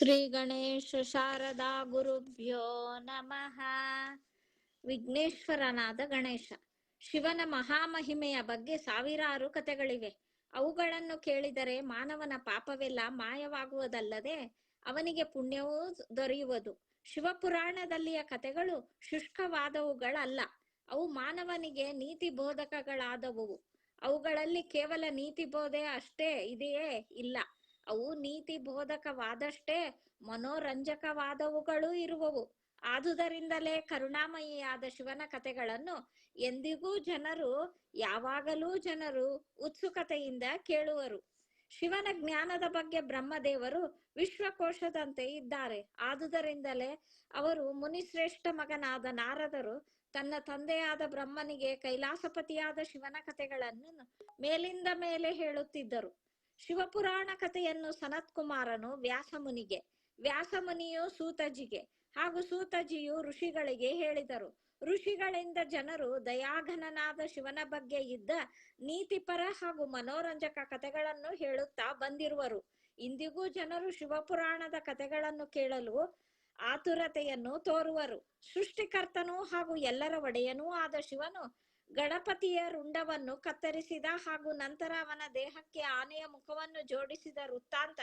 ಶ್ರೀ ಗಣೇಶ ಶಾರದಾ ಗುರುಭ್ಯೋ ನಮಃ. ವಿಘ್ನೇಶ್ವರನಾದ ಗಣೇಶ, ಶಿವನ ಮಹಾಮಹಿಮೆಯ ಬಗ್ಗೆ ಸಾವಿರಾರು ಕಥೆಗಳಿವೆ. ಅವುಗಳನ್ನು ಕೇಳಿದರೆ ಮಾನವನ ಪಾಪವೆಲ್ಲ ಮಾಯವಾಗುವುದಲ್ಲದೆ ಅವನಿಗೆ ಪುಣ್ಯವೂ ದೊರೆಯುವುದು. ಶಿವಪುರಾಣದಲ್ಲಿಯ ಕಥೆಗಳು ಶುಷ್ಕವಾದವುಗಳಲ್ಲ. ಅವು ಮಾನವನಿಗೆ ನೀತಿ ಬೋಧಕಗಳಾದವು ಅವುಗಳಲ್ಲಿ ಕೇವಲ ನೀತಿ ಬೋಧೆ ಅಷ್ಟೇ ಇದೆಯೇ ಇಲ್ಲ. ಅವು ನೀತಿ ಬೋಧಕವಾದಷ್ಟೇ ಮನೋರಂಜಕವಾದವುಗಳು ಇರುವವು. ಆದುದರಿಂದಲೇ ಕರುಣಾಮಯಿಯಾದ ಶಿವನ ಕಥೆಗಳನ್ನು ಎಂದಿಗೂ ಜನರು, ಯಾವಾಗಲೂ ಜನರು ಉತ್ಸುಕತೆಯಿಂದ ಕೇಳುವರು. ಶಿವನ ಜ್ಞಾನದ ಬಗ್ಗೆ ಬ್ರಹ್ಮದೇವರು ವಿಶ್ವಕೋಶದಂತೆ ಇದ್ದಾರೆ. ಆದುದರಿಂದಲೇ ಅವರು ಮುನಿಶ್ರೇಷ್ಠ ಮಗನಾದ ನಾರದರು ತನ್ನ ತಂದೆಯಾದ ಬ್ರಹ್ಮನಿಗೆ ಕೈಲಾಸಪತಿಯಾದ ಶಿವನ ಕಥೆಗಳನ್ನು ಮೇಲಿಂದ ಮೇಲೆ ಹೇಳುತ್ತಿದ್ದರು. ಶಿವಪುರಾಣ ಕಥೆಯನ್ನು ಸನತ್ ಕುಮಾರನು ವ್ಯಾಸಮುನಿಗೆ, ವ್ಯಾಸಮುನಿಯು ಸೂತಜಿಗೆ ಹಾಗೂ ಸೂತಜಿಯು ಋಷಿಗಳಿಗೆ ಹೇಳಿದರು. ಋಷಿಗಳಿಂದ ಜನರು ದಯಾಘನನಾದ ಶಿವನ ಬಗ್ಗೆ ಇದ್ದ ನೀತಿಪರ ಹಾಗೂ ಮನೋರಂಜಕ ಕಥೆಗಳನ್ನು ಹೇಳುತ್ತಾ ಬಂದಿರುವರು. ಇಂದಿಗೂ ಜನರು ಶಿವಪುರಾಣದ ಕಥೆಗಳನ್ನು ಕೇಳಲು ಆತುರತೆಯನ್ನು ತೋರುವರು. ಸೃಷ್ಟಿಕರ್ತನೂ ಹಾಗೂ ಎಲ್ಲರ ಒಡೆಯನೂ ಆದ ಶಿವನು ಗಣಪತಿಯ ರುಂಡವನ್ನು ಕತ್ತರಿಸಿದ ಹಾಗೂ ನಂತರ ಅವನ ದೇಹಕ್ಕೆ ಆನೆಯ ಮುಖವನ್ನು ಜೋಡಿಸಿದ ವೃತ್ತಾಂತ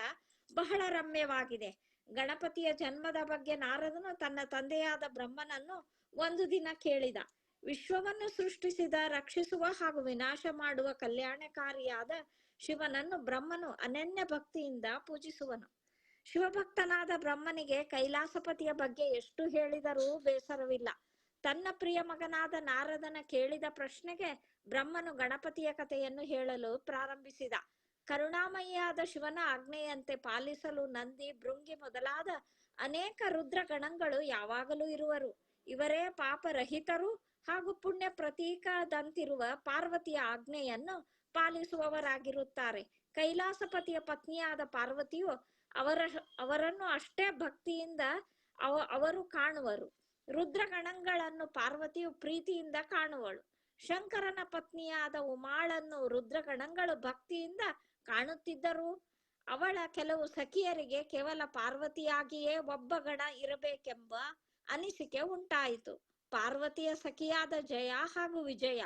ಬಹಳ ರಮ್ಯವಾಗಿದೆ. ಗಣಪತಿಯ ಜನ್ಮದ ಬಗ್ಗೆ ನಾರದನು ತನ್ನ ತಂದೆಯಾದ ಬ್ರಹ್ಮನನ್ನು ಒಂದು ದಿನ ಕೇಳಿದ. ವಿಶ್ವವನ್ನು ಸೃಷ್ಟಿಸಿದ, ರಕ್ಷಿಸುವ ಹಾಗೂ ವಿನಾಶ ಮಾಡುವ ಕಲ್ಯಾಣಕಾರಿಯಾದ ಶಿವನನ್ನು ಬ್ರಹ್ಮನು ಅನನ್ಯ ಭಕ್ತಿಯಿಂದ ಪೂಜಿಸುವನು. ಶಿವಭಕ್ತನಾದ ಬ್ರಹ್ಮನಿಗೆ ಕೈಲಾಸಪತಿಯ ಬಗ್ಗೆ ಎಷ್ಟು ಹೇಳಿದರೂ ಬೇಸರವಿಲ್ಲ. ತನ್ನ ಪ್ರಿಯ ಮಗನಾದ ನಾರದನ ಕೇಳಿದ ಪ್ರಶ್ನೆಗೆ ಬ್ರಹ್ಮನು ಗಣಪತಿಯ ಕಥೆಯನ್ನು ಹೇಳಲು ಪ್ರಾರಂಭಿಸಿದ. ಕರುಣಾಮಯಿಯಾದ ಶಿವನ ಆಜ್ಞೆಯಂತೆ ಪಾಲಿಸಲು ನಂದಿ, ಭೃಂಗಿ ಮೊದಲಾದ ಅನೇಕ ರುದ್ರ ಗಣಗಳು ಯಾವಾಗಲೂ ಇರುವರು. ಇವರೇ ಪಾಪರಹಿತರು ಹಾಗೂ ಪುಣ್ಯ ಪ್ರತೀಕದಂತಿರುವ ಪಾರ್ವತಿಯ ಆಜ್ಞೆಯನ್ನು ಪಾಲಿಸುವವರಾಗಿರುತ್ತಾರೆ. ಕೈಲಾಸಪತಿಯ ಪತ್ನಿಯಾದ ಪಾರ್ವತಿಯು ಅವರ, ಅವರನ್ನು ಅಷ್ಟೇ ಭಕ್ತಿಯಿಂದ ಅವ, ಅವರು ಕಾಣುವರು. ರುದ್ರಗಣಗಳನ್ನು ಪಾರ್ವತಿಯು ಪ್ರೀತಿಯಿಂದ ಕಾಣುವಳು. ಶಂಕರನ ಪತ್ನಿಯಾದ ಉಮಾಳನ್ನು ರುದ್ರಗಣಗಳು ಭಕ್ತಿಯಿಂದ ಕಾಣುತ್ತಿದ್ದರು. ಅವಳ ಕೆಲವು ಸಖಿಯರಿಗೆ ಕೇವಲ ಪಾರ್ವತಿಯಾಗಿಯೇ ಒಬ್ಬ ಗಣ ಇರಬೇಕೆಂಬ ಅನಿಸಿಕೆ ಉಂಟಾಯಿತು. ಪಾರ್ವತಿಯ ಸಖಿಯಾದ ಜಯ ಹಾಗೂ ವಿಜಯ,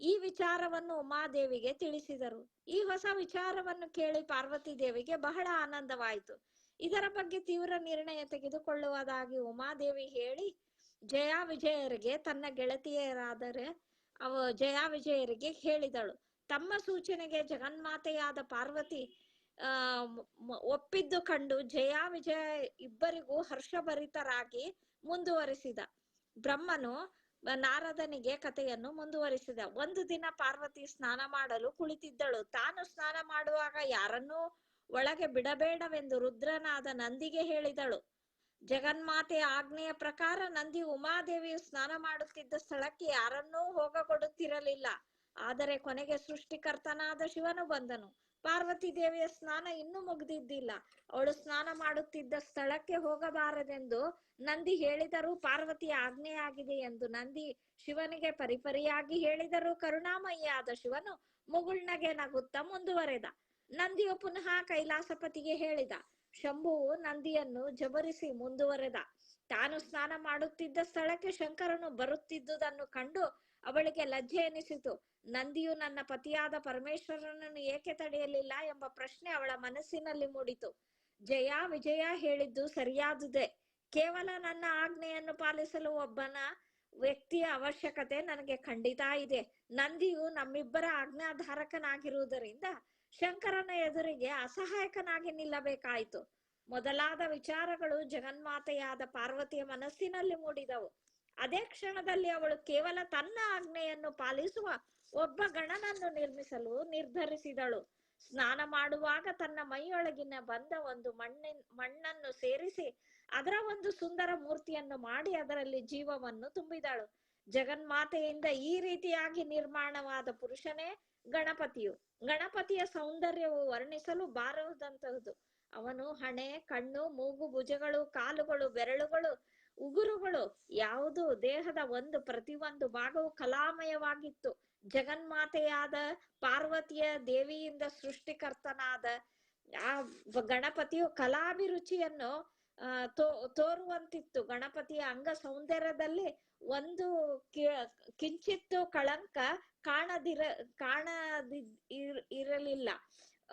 ಈ ವಿಚಾರವನ್ನು ಉಮಾದೇವಿಗೆ ತಿಳಿಸಿದರು. ಈ ಹೊಸ ವಿಚಾರವನ್ನು ಕೇಳಿ ಪಾರ್ವತಿ ದೇವಿಗೆ ಬಹಳ ಆನಂದವಾಯಿತು. ಇದರ ಬಗ್ಗೆ ತೀವ್ರ ನಿರ್ಣಯ ತೆಗೆದುಕೊಳ್ಳುವುದಾಗಿ ಉಮಾದೇವಿ ಹೇಳಿ ಜಯ ವಿಜಯರಿಗೆ ತನ್ನ ಗೆಳತಿಯರಾದರೆ ಅವ ಜಯ ವಿಜಯರಿಗೆ ಹೇಳಿದಳು. ತಮ್ಮ ಸೂಚನೆಗೆ ಜಗನ್ಮಾತೆಯಾದ ಪಾರ್ವತಿ, ಆ ಒಪ್ಪಿದ್ದು ಕಂಡು ಜಯ ವಿಜಯ ಇಬ್ಬರಿಗೂ ಹರ್ಷಭರಿತರಾಗಿ ಮುಂದುವರಿಸಿದ. ಬ್ರಹ್ಮನು ನಾರದನಿಗೆ ಕಥೆಯನ್ನು ಮುಂದುವರಿಸಿದ. ಒಂದು ದಿನ ಪಾರ್ವತಿ ಸ್ನಾನ ಮಾಡಲು ಕುಳಿತಿದ್ದಳು. ತಾನು ಸ್ನಾನ ಮಾಡುವಾಗ ಯಾರನ್ನೂ ಒಳಗೆ ಬಿಡಬೇಡವೆಂದು ರುದ್ರನಾದ ನಂದಿಗೆ ಹೇಳಿದಳು. ಜಗನ್ಮಾತೆಯ ಆಜ್ಞೆಯ ಪ್ರಕಾರ ನಂದಿ ಉಮಾದೇವಿಯು ಸ್ನಾನ ಮಾಡುತ್ತಿದ್ದ ಸ್ಥಳಕ್ಕೆ ಯಾರನ್ನೂ ಹೋಗಗೊಡುತ್ತಿರಲಿಲ್ಲ ಆದರೆ ಕೊನೆಗೆ ಸೃಷ್ಟಿಕರ್ತನಾದ ಶಿವನು ಬಂದನು. ಪಾರ್ವತಿ ದೇವಿಯ ಸ್ನಾನ ಇನ್ನೂ ಮುಗಿದಿದ್ದಿಲ್ಲ. ಅವಳು ಸ್ನಾನ ಮಾಡುತ್ತಿದ್ದ ಸ್ಥಳಕ್ಕೆ ಹೋಗಬಾರದೆಂದು ನಂದಿ ಹೇಳಿದರೂ ಪಾರ್ವತಿಯ ಆಜ್ಞೆಯಾಗಿದೆ ಎಂದು ನಂದಿ ಶಿವನಿಗೆ ಪರಿಪರಿಯಾಗಿ ಹೇಳಿದರೂ ಕರುಣಾಮಯಿಯಾದ ಶಿವನು ಮುಗುಳ್ನಗೆ ನಗುತ್ತಾ ಮುಂದುವರೆದ. ನಂದಿಯು ಪುನಃ ಕೈಲಾಸಪತಿಗೆ ಹೇಳಿದ ಶಂಭುವು ನಂದಿಯನ್ನು ಜಬರಿಸಿ ಮುಂದುವರೆದ. ತಾನು ಸ್ನಾನ ಮಾಡುತ್ತಿದ್ದ ಸ್ಥಳಕ್ಕೆ ಶಂಕರನು ಬರುತ್ತಿದ್ದುದನ್ನು ಕಂಡು ಅವಳಿಗೆ ಲಜ್ಜೆ ಎನಿಸಿತು. ನಂದಿಯು ನನ್ನ ಪತಿಯಾದ ಪರಮೇಶ್ವರನನ್ನು ಏಕೆ ತಡೆಯಲಿಲ್ಲ ಎಂಬ ಪ್ರಶ್ನೆ ಅವಳ ಮನಸ್ಸಿನಲ್ಲಿ ಮೂಡಿತು. ಜಯ ವಿಜಯ ಹೇಳಿದ್ದು ಸರಿಯಾದುದೇ. ಕೇವಲ ನನ್ನ ಆಜ್ಞೆಯನ್ನು ಪಾಲಿಸಲು ಒಬ್ಬನ ವ್ಯಕ್ತಿಯ ಅವಶ್ಯಕತೆ ನನಗೆ ಖಂಡಿತ ಇದೆ. ನಂದಿಯು ನಮ್ಮಿಬ್ಬರ ಆಜ್ಞಾಧಾರಕನಾಗಿರುವುದರಿಂದ ಶಂಕರನ ಎದುರಿಗೆ ಅಸಹಾಯಕನಾಗಿ ನಿಲ್ಲಬೇಕಾಯಿತು. ಮೊದಲಾದ ವಿಚಾರಗಳು ಜಗನ್ಮಾತೆಯಾದ ಪಾರ್ವತಿಯ ಮನಸ್ಸಿನಲ್ಲಿ ಮೂಡಿದವು. ಅದೇ ಕ್ಷಣದಲ್ಲಿ ಅವಳು ಕೇವಲ ತನ್ನ ಆಜ್ಞೆಯನ್ನು ಪಾಲಿಸುವ ಒಬ್ಬ ಗಣನನ್ನು ನಿರ್ಮಿಸಲು ನಿರ್ಧರಿಸಿದಳು. ಸ್ನಾನ ಮಾಡುವಾಗ ತನ್ನ ಮೈಯೊಳಗಿನ ಬಂದ ಒಂದು ಮಣ್ಣಿನ, ಮಣ್ಣನ್ನು ಸೇರಿಸಿ ಅದರ ಒಂದು ಸುಂದರ ಮೂರ್ತಿಯನ್ನು ಮಾಡಿ ಅದರಲ್ಲಿ ಜೀವವನ್ನು ತುಂಬಿದಳು. ಜಗನ್ಮಾತೆಯಿಂದ ಈ ರೀತಿಯಾಗಿ ನಿರ್ಮಾಣವಾದ ಪುರುಷನೇ ಗಣಪತಿಯು. ಗಣಪತಿಯ ಸೌಂದರ್ಯವು ವರ್ಣಿಸಲು ಬಾರದಂತಹದ್ದು ಅವನು ಹಣೆ, ಕಣ್ಣು, ಮೂಗು, ಭುಜಗಳು, ಕಾಲುಗಳು, ಬೆರಳುಗಳು, ಉಗುರುಗಳು, ಯಾವುದು ದೇಹದ ಒಂದು ಪ್ರತಿಯೊಂದು ಭಾಗವು ಕಲಾಮಯವಾಗಿತ್ತು. ಜಗನ್ಮಾತೆಯಾದ ಪಾರ್ವತಿಯ ದೇವಿಯಿಂದ ಸೃಷ್ಟಿಕರ್ತನಾದ ಆ ಗಣಪತಿಯು ಕಲಾಭಿರುಚಿಯನ್ನು ತೋ, ತೋರುವಂತಿತ್ತು. ಗಣಪತಿಯ ಅಂಗ ಸೌಂದರ್ಯದಲ್ಲಿ ಒಂದು ಕಿಂಚಿತ್ತು ಕಳಂಕ ಕಾಣದಿರ, ಕಾಣದಿ, ಇರ್- ಇರಲಿಲ್ಲ.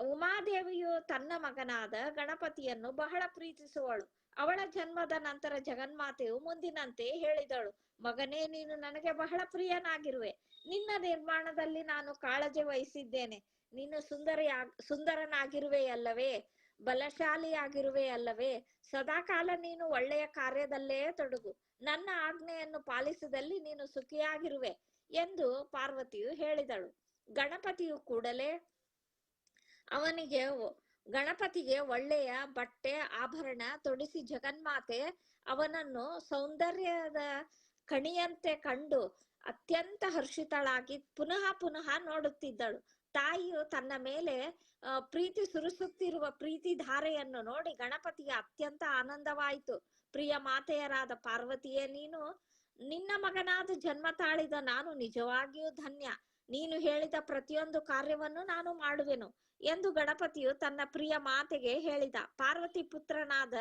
ಉಮಾದೇವಿಯು ತನ್ನ ಮಗನಾದ ಗಣಪತಿಯನ್ನು ಬಹಳ ಪ್ರೀತಿಸುವಳು. ಅವಳ ಜನ್ಮದ ನಂತರ ಜಗನ್ಮಾತೆಯು ಮುಂದಿನಂತೆ ಹೇಳಿದಳು, ಮಗನೇ, ನೀನು ನನಗೆ ಬಹಳ ಪ್ರಿಯನಾಗಿರುವೆ. ನಿನ್ನ ನಿರ್ಮಾಣದಲ್ಲಿ ನಾನು ಕಾಳಜಿ ವಹಿಸಿದ್ದೇನೆ. ನೀನು ಸುಂದರಿ ಸುಂದರನಾಗಿರುವೆ ಅಲ್ಲವೇ ಬಲಶಾಲಿಯಾಗಿರುವೆ ಅಲ್ಲವೇ ಸದಾಕಾಲ ನೀನು ಒಳ್ಳೆಯ ಕಾರ್ಯದಲ್ಲೇ ತೊಡಗು. ನನ್ನ ಆಜ್ಞೆಯನ್ನು ಪಾಲಿಸಿದಲ್ಲಿ ನೀನು ಸುಖಿಯಾಗಿರುವೆ ಎಂದು ಪಾರ್ವತಿಯು ಹೇಳಿದಳು. ಗಣಪತಿಯು ಕೂಡಲೇ ಅವನಿಗೆ ಗಣಪತಿಗೆ ಒಳ್ಳೆಯ ಬಟ್ಟೆ, ಆಭರಣ ತೊಡಿಸಿ ಜಗನ್ಮಾತೆ ಅವನನ್ನು ಸೌಂದರ್ಯದ ಕಣಿಯಂತೆ ಕಂಡು ಅತ್ಯಂತ ಹರ್ಷಿತಳಾಗಿ ಪುನಃ ಪುನಃ ನೋಡುತ್ತಿದ್ದಳು. ತಾಯಿಯು ತನ್ನ ಮೇಲೆ ಪ್ರೀತಿ ಸುರಿಸುತ್ತಿರುವ ಪ್ರೀತಿ ಧಾರೆಯನ್ನು ನೋಡಿ ಗಣಪತಿಗೆ ಅತ್ಯಂತ ಆನಂದವಾಯಿತು. ಪ್ರಿಯ ಮಾತೆಯರಾದ ಪಾರ್ವತಿಯೇ, ನೀನು ನಿನ್ನ ಮಗನಾದ ಜನ್ಮ ತಾಳಿದ ನಾನು ನಿಜವಾಗಿಯೂ ಧನ್ಯ. ನೀನು ಹೇಳಿದ ಪ್ರತಿಯೊಂದು ಕಾರ್ಯವನ್ನು ನಾನು ಮಾಡುವೆನು ಎಂದು ಗಣಪತಿಯು ತನ್ನ ಪ್ರಿಯ ಮಾತೆಗೆ ಹೇಳಿದ. ಪಾರ್ವತಿ ಪುತ್ರನಾದ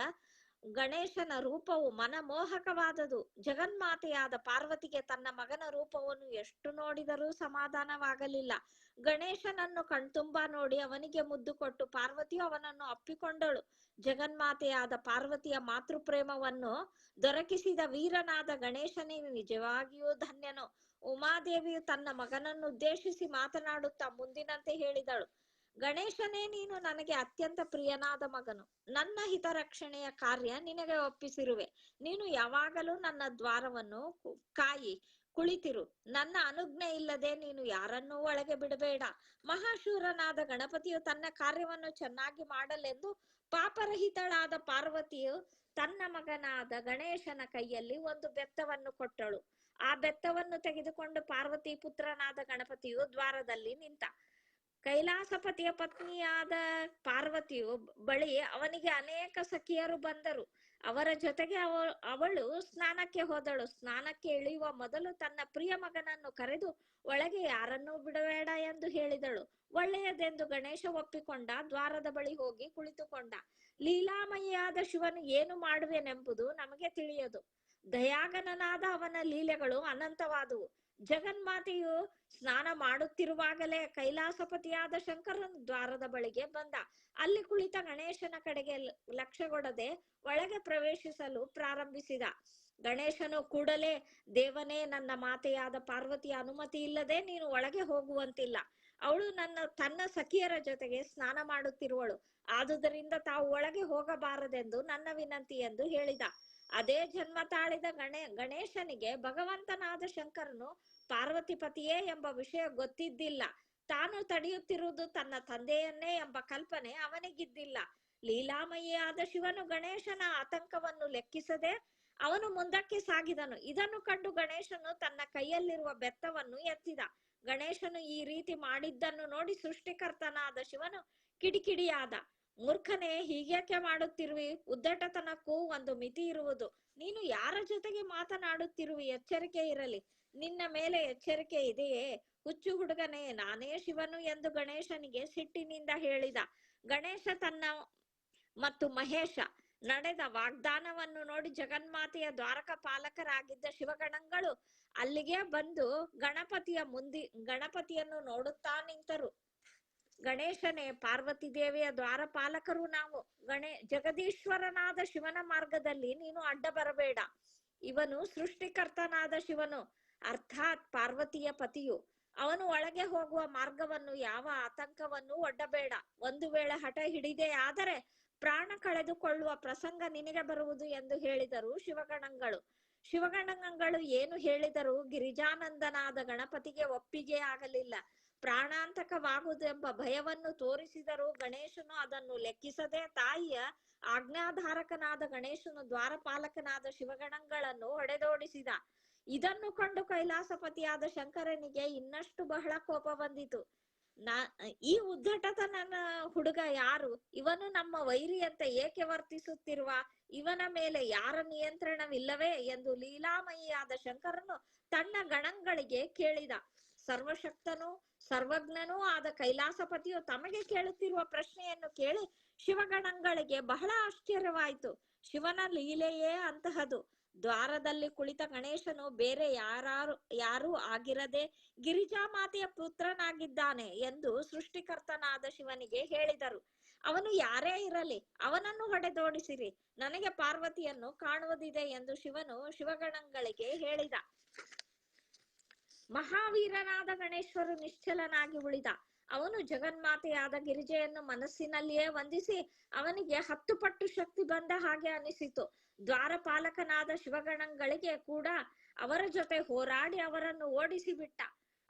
ಗಣೇಶನ ರೂಪವು ಮನಮೋಹಕವಾದದು. ಜಗನ್ಮಾತೆಯಾದ ಪಾರ್ವತಿಗೆ ತನ್ನ ಮಗನ ರೂಪವನ್ನು ಎಷ್ಟು ನೋಡಿದರೂ ಸಮಾಧಾನವಾಗಲಿಲ್ಲ. ಗಣೇಶನನ್ನು ಕಣ್ತುಂಬಾ ನೋಡಿ ಅವನಿಗೆ ಮುದ್ದು ಕೊಟ್ಟು ಪಾರ್ವತಿಯು ಅವನನ್ನು ಅಪ್ಪಿಕೊಂಡಳು. ಜಗನ್ಮಾತೆಯಾದ ಪಾರ್ವತಿಯ ಮಾತೃಪ್ರೇಮವನ್ನು ದೊರಕಿಸಿದ ವೀರನಾದ ಗಣೇಶನೇ ನಿಜವಾಗಿಯೂ ಧನ್ಯನು. ಉಮಾದೇವಿಯು ತನ್ನ ಮಗನನ್ನು ಉದ್ದೇಶಿಸಿ ಮಾತನಾಡುತ್ತಾ ಮುಂದಿನಂತೆ ಹೇಳಿದಳು. ಗಣೇಶನೇ ನೀನು ನನಗೆ ಅತ್ಯಂತ ಪ್ರಿಯನಾದ ಮಗನು. ನನ್ನ ಹಿತರಕ್ಷಣೆಯ ಕಾರ್ಯ ನಿನಗೆ ಒಪ್ಪಿಸಿರುವೆ. ನೀನು ಯಾವಾಗಲೂ ನನ್ನ ದ್ವಾರವನ್ನು ಕಾಯಿ, ಕುಳಿತಿರು. ನನ್ನ ಅನುಜ್ಞೆ ಇಲ್ಲದೆ ನೀನು ಯಾರನ್ನೂ ಒಳಗೆ ಬಿಡಬೇಡ. ಮಹಾಶೂರನಾದ ಗಣಪತಿಯು ತನ್ನ ಕಾರ್ಯವನ್ನು ಚೆನ್ನಾಗಿ ಮಾಡಲೆಂದು ಪಾಪರಹಿತಳಾದ ಪಾರ್ವತಿಯು ತನ್ನ ಮಗನಾದ ಗಣೇಶನ ಕೈಯಲ್ಲಿ ಒಂದು ಬೆತ್ತವನ್ನು ಕೊಟ್ಟಳು. ಆ ಬೆತ್ತವನ್ನು ತೆಗೆದುಕೊಂಡು ಪಾರ್ವತಿ ಪುತ್ರನಾದ ಗಣಪತಿಯು ದ್ವಾರದಲ್ಲಿ ನಿಂತ ಕೈಲಾಸಪತಿಯ ಪತ್ನಿಯಾದ ಪಾರ್ವತಿಯು ಬಳಿ ಅವನಿಗೆ ಅನೇಕ ಸಖಿಯರು ಬಂದರು. ಅವರ ಜೊತೆಗೆ ಅವ, ಅವಳು ಸ್ನಾನಕ್ಕೆ ಹೋದಳು. ಸ್ನಾನಕ್ಕೆ ಇಳಿಯುವ ಮೊದಲು ತನ್ನ ಪ್ರಿಯ ಮಗನನ್ನು ಕರೆದು ಒಳಗೆ ಯಾರನ್ನೂ ಬಿಡಬೇಡ ಎಂದು ಹೇಳಿದಳು. ಒಳ್ಳೆಯದೆಂದು ಗಣೇಶ ಒಪ್ಪಿಕೊಂಡ ದ್ವಾರದ ಬಳಿ ಹೋಗಿ ಕುಳಿತುಕೊಂಡ. ಲೀಲಾಮಯಿಯಾದ ಶಿವನು ಏನು ಮಾಡುವೆನೆಂಬುದು ನಮಗೆ ತಿಳಿಯದು. ದಯಾಗನನಾದ ಅವನ ಲೀಲೆಗಳು ಅನಂತವಾದುವು. ಜಗನ್ಮಾತೆಯು ಸ್ನಾನ ಮಾಡುತ್ತಿರುವಾಗಲೇ ಕೈಲಾಸಪತಿಯಾದ ಶಂಕರನು ದ್ವಾರದ ಬಳಿಗೆ ಬಂದ. ಅಲ್ಲಿ ಕುಳಿತ ಗಣೇಶನ ಕಡೆಗೆ ಲಕ್ಷ್ಯಗೊಡದೆ ಒಳಗೆ ಪ್ರವೇಶಿಸಲು ಪ್ರಾರಂಭಿಸಿದ. ಗಣೇಶನು ಕೂಡಲೇ, ದೇವನೇ, ನನ್ನ ಮಾತೆಯಾದ ಪಾರ್ವತಿಯ ಅನುಮತಿ ಇಲ್ಲದೆ ನೀನು ಒಳಗೆ ಹೋಗುವಂತಿಲ್ಲ. ಅವಳು ನನ್ನ, ತನ್ನ ಸಖಿಯರ ಜೊತೆಗೆ ಸ್ನಾನ ಮಾಡುತ್ತಿರುವಳು. ಆದುದರಿಂದ ತಾವು ಒಳಗೆ ಹೋಗಬಾರದೆಂದು ನನ್ನ ವಿನಂತಿ ಎಂದು ಹೇಳಿದ. ಅದೇ ಜನ್ಮ ತಾಳಿದ ಗಣೇ, ಗಣೇಶನಿಗೆ ಭಗವಂತನಾದ ಶಂಕರನು ಪಾರ್ವತಿ ಪತಿಯೇ ಎಂಬ ವಿಷಯ ಗೊತ್ತಿದ್ದಿಲ್ಲ. ತಾನು ತಡೆಯುತ್ತಿರುವುದು ತನ್ನ ತಂದೆಯನ್ನೇ ಎಂಬ ಕಲ್ಪನೆ ಅವನಿಗಿದ್ದಿಲ್ಲ. ಲೀಲಾಮಯಿಯಾದ ಶಿವನು ಗಣೇಶನ ಆತಂಕವನ್ನು ಲೆಕ್ಕಿಸದೆ ಅವನು ಮುಂದಕ್ಕೆ ಸಾಗಿದನು. ಇದನ್ನು ಕಂಡು ಗಣೇಶನು ತನ್ನ ಕೈಯಲ್ಲಿರುವ ಬೆತ್ತವನ್ನು ಎತ್ತಿದ. ಗಣೇಶನು ಈ ರೀತಿ ಮಾಡಿದ್ದನ್ನು ನೋಡಿ ಸೃಷ್ಟಿಕರ್ತನಾದ ಶಿವನು ಕಿಡಿಕಿಡಿಯಾದ. ಮೂರ್ಖನೇ ಹೀಗ್ಯಾಕೆ ಮಾಡುತ್ತಿರುವಿ? ಉದ್ದಟತನಕ್ಕೂ ಒಂದು ಮಿತಿ ಇರುವುದು. ನೀನು ಯಾರ ಜೊತೆಗೆ ಮಾತನಾಡುತ್ತಿರುವಿ? ಎಚ್ಚರಿಕೆ ಇರಲಿ. ನಿನ್ನ ಮೇಲೆ ಎಚ್ಚರಿಕೆ ಇದೆಯೇ? ಹುಚ್ಚು ಹುಡುಗನೇ, ನಾನೇ ಶಿವನು ಎಂದು ಗಣೇಶನಿಗೆ ಸಿಟ್ಟಿನಿಂದ ಹೇಳಿದ. ಗಣೇಶ ತನ್ನ ಮತ್ತು ಮಹೇಶ ನಡೆದ ವಾಗ್ದಾನವನ್ನು ನೋಡಿ ಜಗನ್ಮಾತೆಯ ದ್ವಾರಕ ಪಾಲಕರಾಗಿದ್ದ ಶಿವಗಣಗಳು ಅಲ್ಲಿಗೆ ಬಂದು ಗಣಪತಿಯ ಮುಂದಿ, ಗಣಪತಿಯನ್ನು ನೋಡುತ್ತಾ ನಿಂತರು. ಗಣೇಶನೇ, ಪಾರ್ವತಿ ದೇವಿಯ ದ್ವಾರಪಾಲಕರು ನಾವು. ಗಣೇ, ಜಗದೀಶ್ವರನಾದ ಶಿವನ ಮಾರ್ಗದಲ್ಲಿ ನೀನು ಅಡ್ಡ ಬರಬೇಡ. ಇವನು ಸೃಷ್ಟಿಕರ್ತನಾದ ಶಿವನು. ಅರ್ಥಾತ್ ಪಾರ್ವತಿಯ ಪತಿಯು. ಅವನು ಒಳಗೆ ಹೋಗುವ ಮಾರ್ಗವನ್ನು, ಯಾವ ಆತಂಕವನ್ನು ಒಡ್ಡಬೇಡ. ಒಂದು ವೇಳೆ ಹಠ ಹಿಡಿದೆ ಆದರೆ ಪ್ರಾಣ ಕಳೆದುಕೊಳ್ಳುವ ಪ್ರಸಂಗ ನಿನಗೆ ಬರುವುದು ಎಂದು ಹೇಳಿದರು ಶಿವಗಣಂಗಳು. ಶಿವಗಣಂಗಳು ಏನು ಹೇಳಿದರೂ? ಗಿರಿಜಾನಂದನಾದ ಗಣಪತಿಗೆ ಒಪ್ಪಿಗೆ ಆಗಲಿಲ್ಲ. ಪ್ರಾಣಾಂತಕವಾಗುವುದೆಂಬ ಭಯವನ್ನು ತೋರಿಸಿದರೂ ಗಣೇಶನು ಅದನ್ನು ಲೆಕ್ಕಿಸದೆ ತಾಯಿಯ ಆಜ್ಞಾಧಾರಕನಾದ ಗಣೇಶನು ದ್ವಾರಪಾಲಕನಾದ ಶಿವಗಣಗಳನ್ನು ಹೊಡೆದೋಡಿಸಿದ. ಇದನ್ನು ಕಂಡು ಕೈಲಾಸಪತಿಯಾದ ಶಂಕರನಿಗೆ ಇನ್ನಷ್ಟು ಬಹಳ ಕೋಪ ಬಂದಿತು. ನಾ, ಈ ಉದ್ದಟತನ ಹುಡುಗ ಯಾರು? ಇವನು ನಮ್ಮ ವೈರಿಯಂತೆ ಏಕೆ ವರ್ತಿಸುತ್ತಿರುವ? ಇವನ ಮೇಲೆ ಯಾರ ನಿಯಂತ್ರಣವಿಲ್ಲವೇ ಎಂದು ಲೀಲಾಮಯಿಯಾದ ಶಂಕರನು ತನ್ನ ಗಣಗಳಿಗೆ ಕೇಳಿದ. ಸರ್ವಶಕ್ತನೂ, ಸರ್ವಜ್ಞನೂ ಆದ ಕೈಲಾಸಪತಿಯು ತಮಗೆ ಕೇಳುತ್ತಿರುವ ಪ್ರಶ್ನೆಯನ್ನು ಕೇಳಿ ಶಿವಗಣಗಳಿಗೆ ಬಹಳ ಆಶ್ಚರ್ಯವಾಯಿತು. ಶಿವನ ಲೀಲೆಯೇ ಅಂತಹದು. ದ್ವಾರದಲ್ಲಿ ಕುಳಿತ ಗಣೇಶನು ಬೇರೆ ಯಾರು ಯಾರೂ ಆಗಿರದೆ ಗಿರಿಜಾ ಮಾತೆಯ ಪುತ್ರನಾಗಿದ್ದಾನೆ ಎಂದು ಸೃಷ್ಟಿಕರ್ತನಾದ ಶಿವನಿಗೆ ಹೇಳಿದರು. ಅವನು ಯಾರೇ ಇರಲಿ, ಅವನನ್ನು ಹೊಡೆದೋಡಿಸಿರಿ. ನನಗೆ ಪಾರ್ವತಿಯನ್ನು ಕಾಣುವುದಿದೆ ಎಂದು ಶಿವನು ಶಿವಗಣಗಳಿಗೆ ಹೇಳಿದ. ಮಹಾವೀರನಾದ ಗಣೇಶ್ವರು ನಿಶ್ಚಲನಾಗಿ ಉಳಿದ. ಅವನು ಜಗನ್ಮಾತೆಯಾದ ಗಿರಿಜೆಯನ್ನು ಮನಸ್ಸಿನಲ್ಲಿಯೇ ವಂದಿಸಿ ಅವನಿಗೆ ಹತ್ತು ಪಟ್ಟು ಶಕ್ತಿ ಬಂದ ಹಾಗೆ ಅನಿಸಿತು. ದ್ವಾರಪಾಲಕನಾದ ಶಿವಗಣಗಳಿಗೆ ಕೂಡ ಅವರ ಜೊತೆ ಹೋರಾಡಿ ಅವರನ್ನು ಓಡಿಸಿ ಬಿಟ್ಟ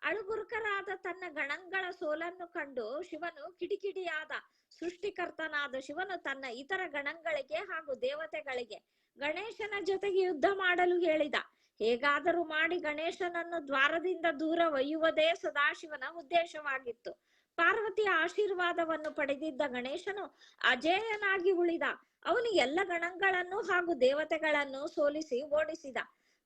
ಅಳುಗುರುಕರಾದ ತನ್ನ ಗಣಂಗಳ ಸೋಲನ್ನು ಕಂಡು ಶಿವನು ಕಿಡಿಕಿಡಿಯಾದ ಸೃಷ್ಟಿಕರ್ತನಾದ ಶಿವನು ತನ್ನ ಇತರ ಗಣಂಗಳಿಗೆ ಹಾಗೂ ದೇವತೆಗಳಿಗೆ ಗಣೇಶನ ಜೊತೆಗೆ ಯುದ್ಧ ಮಾಡಲು ಹೇಳಿದ. ಹೇಗಾದರೂ ಮಾಡಿ ಗಣೇಶನನ್ನು ದ್ವಾರದಿಂದ ದೂರ ಒಯ್ಯುವುದೇ ಸದಾಶಿವನ ಉದ್ದೇಶವಾಗಿತ್ತು. ಪಾರ್ವತಿಯ ಆಶೀರ್ವಾದವನ್ನು ಪಡೆದಿದ್ದ ಗಣೇಶನು ಅಜೇಯನಾಗಿ ಉಳಿದ. ಅವನು ಎಲ್ಲ ಗಣಗಳನ್ನು ಹಾಗೂ ದೇವತೆಗಳನ್ನು ಸೋಲಿಸಿ ಓಡಿಸಿದ.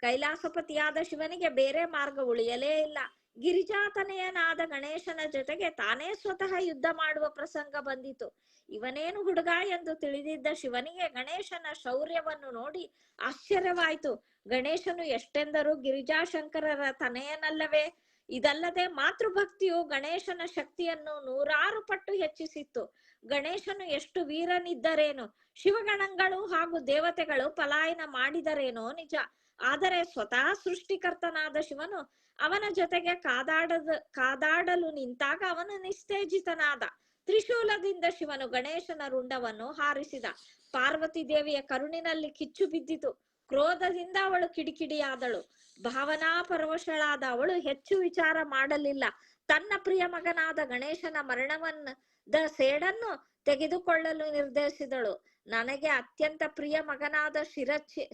ಕೈಲಾಸಪತಿಯಾದ ಶಿವನಿಗೆ ಬೇರೆ ಮಾರ್ಗ ಉಳಿಯಲೇ ಇಲ್ಲ. ಗಿರಿಜಾತನೆಯನಾದ ಗಣೇಶನ ಜೊತೆಗೆ ತಾನೇ ಸ್ವತಃ ಯುದ್ಧ ಮಾಡುವ ಪ್ರಸಂಗ ಬಂದಿತು. ಇವನೇನು ಹುಡುಗ ಎಂದು ತಿಳಿದಿದ್ದ ಶಿವನಿಗೆ ಗಣೇಶನ ಶೌರ್ಯವನ್ನು ನೋಡಿ ಆಶ್ಚರ್ಯವಾಯಿತು. ಗಣೇಶನು ಎಷ್ಟೆಂದರೂ ಗಿರಿಜಾಶಂಕರರ ತನೆಯನಲ್ಲವೇ? ಇದಲ್ಲದೆ ಮಾತೃಭಕ್ತಿಯು ಗಣೇಶನ ಶಕ್ತಿಯನ್ನು ನೂರಾರು ಪಟ್ಟು ಹೆಚ್ಚಿಸಿತ್ತು. ಗಣೇಶನು ಎಷ್ಟು ವೀರನಿದ್ದರೇನು? ಶಿವಗಣಗಳು ಹಾಗೂ ದೇವತೆಗಳು ಪಲಾಯನ ಮಾಡಿದರೇನೋ ನಿಜ. ಆದರೆ ಸ್ವತಃ ಸೃಷ್ಟಿಕರ್ತನಾದ ಶಿವನು ಅವನ ಜೊತೆಗೆ ಕಾದಾಡದ, ಕಾದಾಡಲು ನಿಂತಾಗ ಅವನು ನಿಸ್ತೇಜಿತನಾದ ತ್ರಿಶೂಲದಿಂದ ಶಿವನು ಗಣೇಶನ ರುಂಡವನ್ನು ಹಾರಿಸಿದ. ಪಾರ್ವತಿ ದೇವಿಯ ಕರುಣಿನಲ್ಲಿ ಕಿಚ್ಚು ಬಿದ್ದಿತು. ಕ್ರೋಧದಿಂದ ಅವಳು ಕಿಡಿಕಿಡಿಯಾದಳು. ಭಾವನಾ ಪರವಶಳಾದ ಅವಳು ಹೆಚ್ಚು ವಿಚಾರ ಮಾಡಲಿಲ್ಲ. ತನ್ನ ಪ್ರಿಯ ಮಗನಾದ ಗಣೇಶನ ಮರಣವನ್ನ ದ ಸೇಡನ್ನು ತೆಗೆದುಕೊಳ್ಳಲು ನಿರ್ಧರಿಸಿದಳು. ನನಗೆ ಅತ್ಯಂತ ಪ್ರಿಯ ಮಗನಾದ ಶಿರಚ್ಛೇ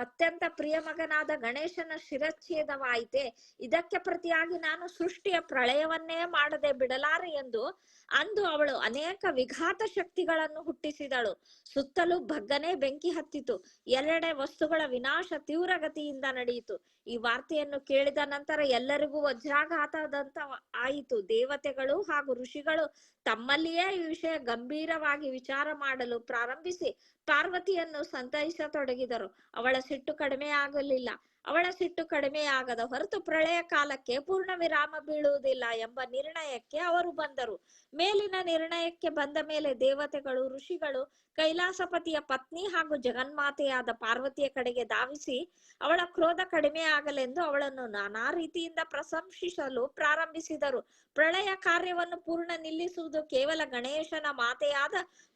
ಅತ್ಯಂತ ಪ್ರಿಯ ಮಗನಾದ ಗಣೇಶನ ಶಿರಚ್ಛೇದವಾಯಿತೆ, ಇದಕ್ಕೆ ಪ್ರತಿಯಾಗಿ ನಾನು ಸೃಷ್ಟಿಯ ಪ್ರಳಯವನ್ನೇ ಮಾಡದೆ ಬಿಡಲಾರೆ ಎಂದು ಅಂದು ಅವಳು ಅನೇಕ ವಿಘಾತ ಶಕ್ತಿಗಳನ್ನು ಹುಟ್ಟಿಸಿದಳು. ಸುತ್ತಲೂ ಬಗ್ಗನೆ ಬೆಂಕಿ ಹತ್ತಿತು. ಎರಡೆ ವಸ್ತುಗಳ ವಿನಾಶ ತೀವ್ರಗತಿಯಿಂದ ನಡೆಯಿತು. ಈ ವಾರ್ತೆಯನ್ನು ಕೇಳಿದ ನಂತರ ಎಲ್ಲರಿಗೂ ವಜ್ರಾಘಾತದಂತ ಆಯಿತು. ದೇವತೆಗಳು ಹಾಗೂ ಋಷಿಗಳು ತಮ್ಮಲ್ಲಿಯೇ ಈ ವಿಷಯ ಗಂಭೀರವಾಗಿ ವಿಚಾರ ಮಾಡಲು ಪ್ರಾರಂಭಿಸಿ ಪಾರ್ವತಿಯನ್ನು ಸಂತೈಸತೊಡಗಿದರು. ಅವಳ ಸಿಟ್ಟು ಕಡಿಮೆ ಆಗಲಿಲ್ಲ. ಅವಳ ಸಿಟ್ಟು ಕಡಿಮೆಯಾಗದ ಹೊರತು ಪ್ರಳಯ ಕಾಲಕ್ಕೆ ಪೂರ್ಣ ವಿರಾಮ ಬೀಳುವುದಿಲ್ಲ ಎಂಬ ನಿರ್ಣಯಕ್ಕೆ ಅವರು ಬಂದರು. ಮೇಲಿನ ನಿರ್ಣಯಕ್ಕೆ ಬಂದ ಮೇಲೆ ದೇವತೆಗಳು, ಋಷಿಗಳು, ಕೈಲಾಸಪತಿಯ ಪತ್ನಿ ಹಾಗೂ ಜಗನ್ಮಾತೆಯಾದ ಪಾರ್ವತಿಯ ಕಡೆಗೆ ಧಾವಿಸಿ, ಅವಳ ಕ್ರೋಧ ಕಡಿಮೆ ಆಗಲೆಂದು ಅವಳನ್ನು ನಾನಾ ರೀತಿಯಿಂದ ಪ್ರಶಂಸಿಸಲು ಪ್ರಾರಂಭಿಸಿದರು. ಪ್ರಳಯ ಕಾರ್ಯವನ್ನು ಪೂರ್ಣ ನಿಲ್ಲಿಸುವುದು ಕೇವಲ ಗಣೇಶನ ಮಾತೆಯಾದ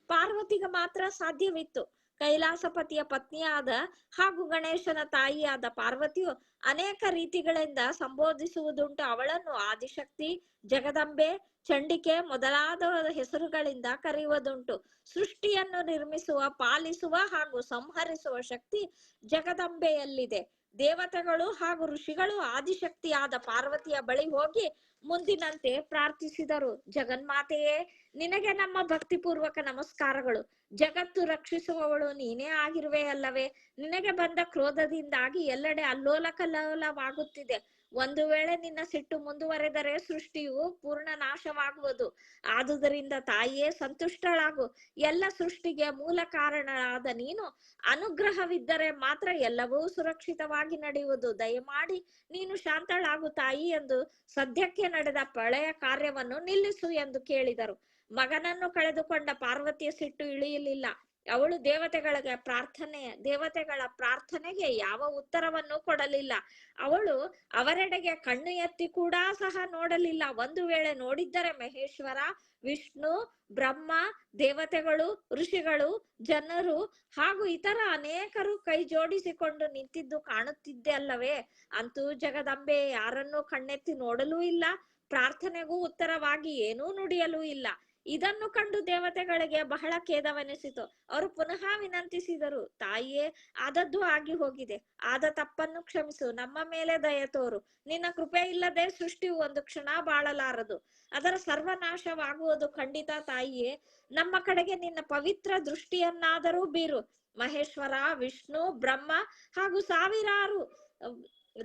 ಪಾರ್ವತಿಗೆ ಮಾತ್ರ ಸಾಧ್ಯವಿತ್ತು. ಕೈಲಾಸಪತಿಯ ಪತ್ನಿಯಾದ ಹಾಗೂ ಗಣೇಶನ ತಾಯಿಯಾದ ಪಾರ್ವತಿಯು ಅನೇಕ ರೀತಿಗಳಿಂದ ಸಂಬೋಧಿಸುವುದುಂಟು. ಅವಳನ್ನು ಆದಿಶಕ್ತಿ, ಜಗದಂಬೆ, ಚಂಡಿಕೆ ಮೊದಲಾದ ಹೆಸರುಗಳಿಂದ ಕರೆಯುವುದುಂಟು. ಸೃಷ್ಟಿಯನ್ನು ನಿರ್ಮಿಸುವ, ಪಾಲಿಸುವ ಹಾಗೂ ಸಂಹರಿಸುವ ಶಕ್ತಿ ಜಗದಂಬೆಯಲ್ಲಿದೆ. ದೇವತೆಗಳು ಹಾಗೂ ಋಷಿಗಳು ಆದಿಶಕ್ತಿಯಾದ ಪಾರ್ವತಿಯ ಬಳಿ ಹೋಗಿ ಮುಂದಿನಂತೆ ಪ್ರಾರ್ಥಿಸಿದರು. ಜಗನ್ಮಾತೆಯೇ, ನಿನಗೆ ನಮ್ಮ ಭಕ್ತಿಪೂರ್ವಕ ನಮಸ್ಕಾರಗಳು. ಜಗತ್ತು ರಕ್ಷಿಸುವವಳು ನೀನೇ ಆಗಿರುವೆ ಅಲ್ಲವೇ? ನಿನಗೆ ಬಂದ ಕ್ರೋಧದಿಂದಾಗಿ ಎಲ್ಲೆಡೆ ಅಲ್ಲೋಲ ಕಲ್ಲೋಲವಾಗುತ್ತಿದೆ ಒಂದು ವೇಳೆ ನಿನ್ನ ಸಿಟ್ಟು ಮುಂದುವರೆದರೆ ಸೃಷ್ಟಿಯು ಪೂರ್ಣ ನಾಶವಾಗುವುದು. ಆದುದರಿಂದ ತಾಯಿಯೇ ಸಂತುಷ್ಟಳಾಗು. ಎಲ್ಲ ಸೃಷ್ಟಿಗೆ ಮೂಲ ಕಾರಣಳಾದ ನೀನು ಅನುಗ್ರಹವಿದ್ದರೆ ಮಾತ್ರ ಎಲ್ಲವೂ ಸುರಕ್ಷಿತವಾಗಿ ನಡೆಯುವುದು. ದಯಮಾಡಿ ನೀನು ಶಾಂತಳಾಗು ತಾಯಿ ಎಂದು ಸದ್ಯಕ್ಕೆ ನಡೆದ ಪ್ರಳಯ ಕಾರ್ಯವನ್ನು ನಿಲ್ಲಿಸು ಎಂದು ಕೇಳಿದರು. ಮಗನನ್ನು ಕಳೆದುಕೊಂಡ ಪಾರ್ವತಿಯ ಸಿಟ್ಟು ಇಳಿಯಲಿಲ್ಲ. ಅವಳು ದೇವತೆಗಳಿಗೆ ಪ್ರಾರ್ಥನೆ, ದೇವತೆಗಳ ಪ್ರಾರ್ಥನೆಗೆ ಯಾವ ಉತ್ತರವನ್ನು ಕೊಡಲಿಲ್ಲ. ಅವಳು ಅವರೆಡೆಗೆ ಕಣ್ಣು ಎತ್ತಿ ಕೂಡ ಸಹ ನೋಡಲಿಲ್ಲ. ಒಂದು ವೇಳೆ ನೋಡಿದ್ದರೆ ಮಹೇಶ್ವರ, ವಿಷ್ಣು, ಬ್ರಹ್ಮ, ದೇವತೆಗಳು, ಋಷಿಗಳು, ಜನರು ಹಾಗೂ ಇತರ ಅನೇಕರು ಕೈ ಜೋಡಿಸಿಕೊಂಡು ನಿಂತಿದ್ದು ಕಾಣುತ್ತಿದ್ದೆ ಅಲ್ಲವೇ? ಅಂತೂ ಜಗದಂಬೆ ಯಾರನ್ನೂ ಕಣ್ಣೆತ್ತಿ ನೋಡಲೂ ಇಲ್ಲ. ಪ್ರಾರ್ಥನೆಗೂ ಉತ್ತರವಾಗಿ ಏನೂ ನುಡಿಯಲೂ ಇಲ್ಲ. ಇದನ್ನು ಕಂಡು ದೇವತೆಗಳಿಗೆ ಬಹಳ ಖೇದವೆನಿಸಿತು. ಅವರು ಪುನಃ ವಿನಂತಿಸಿದರು, ತಾಯಿಯೇ, ಆದದ್ದು ಆಗಿ ಹೋಗಿದೆ. ಆದ ತಪ್ಪನ್ನು ಕ್ಷಮಿಸು. ನಮ್ಮ ಮೇಲೆ ದಯ ತೋರು. ನಿನ್ನ ಕೃಪೆ ಇಲ್ಲದೆ ಸೃಷ್ಟಿಯು ಒಂದು ಕ್ಷಣ ಬಾಳಲಾರದು. ಅದರ ಸರ್ವನಾಶವಾಗುವುದು ಖಂಡಿತ ತಾಯಿಯೇ. ನಮ್ಮ ಕಡೆಗೆ ನಿನ್ನ ಪವಿತ್ರ ದೃಷ್ಟಿಯನ್ನಾದರೂ ಬೀರು. ಮಹೇಶ್ವರ, ವಿಷ್ಣು, ಬ್ರಹ್ಮ ಹಾಗೂ ಸಾವಿರಾರು